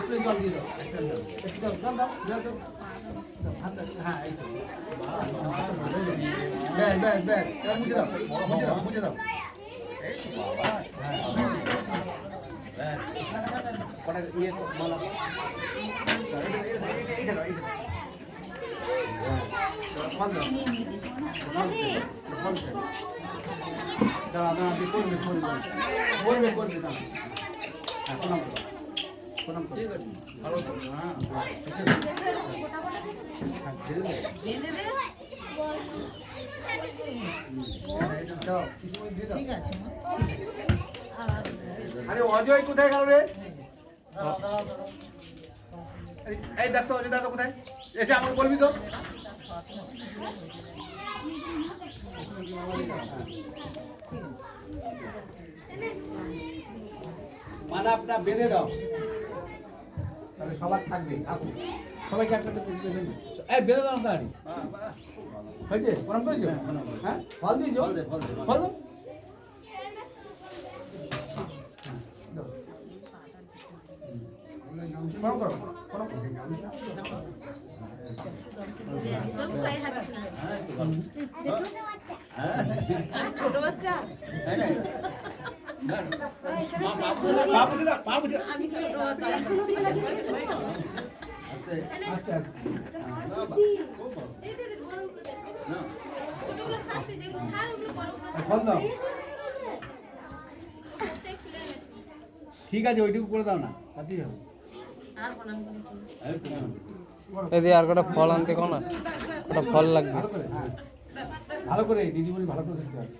একটু জল দিয়ে দাও একটু জল দাও দাও দাও। হ্যাঁ এই তো ব্যাস ব্যাস ব্যাস এবার মুছে দাও মুছে দাঁড়া দাঁড়া করবে করবে করবে করবে দাঁড়া প্রণাম আরে অজয় কোথায় গেল রে? এই- এই অজয় দাদা কোথায়? এসে আমাকে বলবি তো। মালা আপনার বেঁধে দাও। সবার থাকবে থাকুক সবাইকে একটা একটা করে বেঁধে দিন। এই বেঁধে দাও তাড়াতাড়ি হয়েছে? প্রণাম করেছ? হ্যাঁ ফল দিয়েছ? ফল দাও ফল দাও দাও। প্রণাম করো প্রণাম ছোট বাচ্চা আমি ছোট বাচ্চা। ঠিক আছে ওইটুকু করে দাও না। তাতেই হবে। আর কটা ফল আনতে কো না ওটা ফল লাগবে। ভালো করে হ্যাঁ। ভালো করে দিদিমণি ভালো করে দেখতে হবে।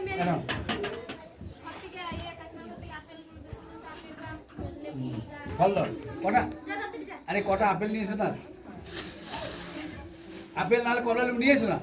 মেরে ফল দাও কটা? আরে কটা আপেল নিয়েছো না আপেল নাহলে কলা নিয়েছো না?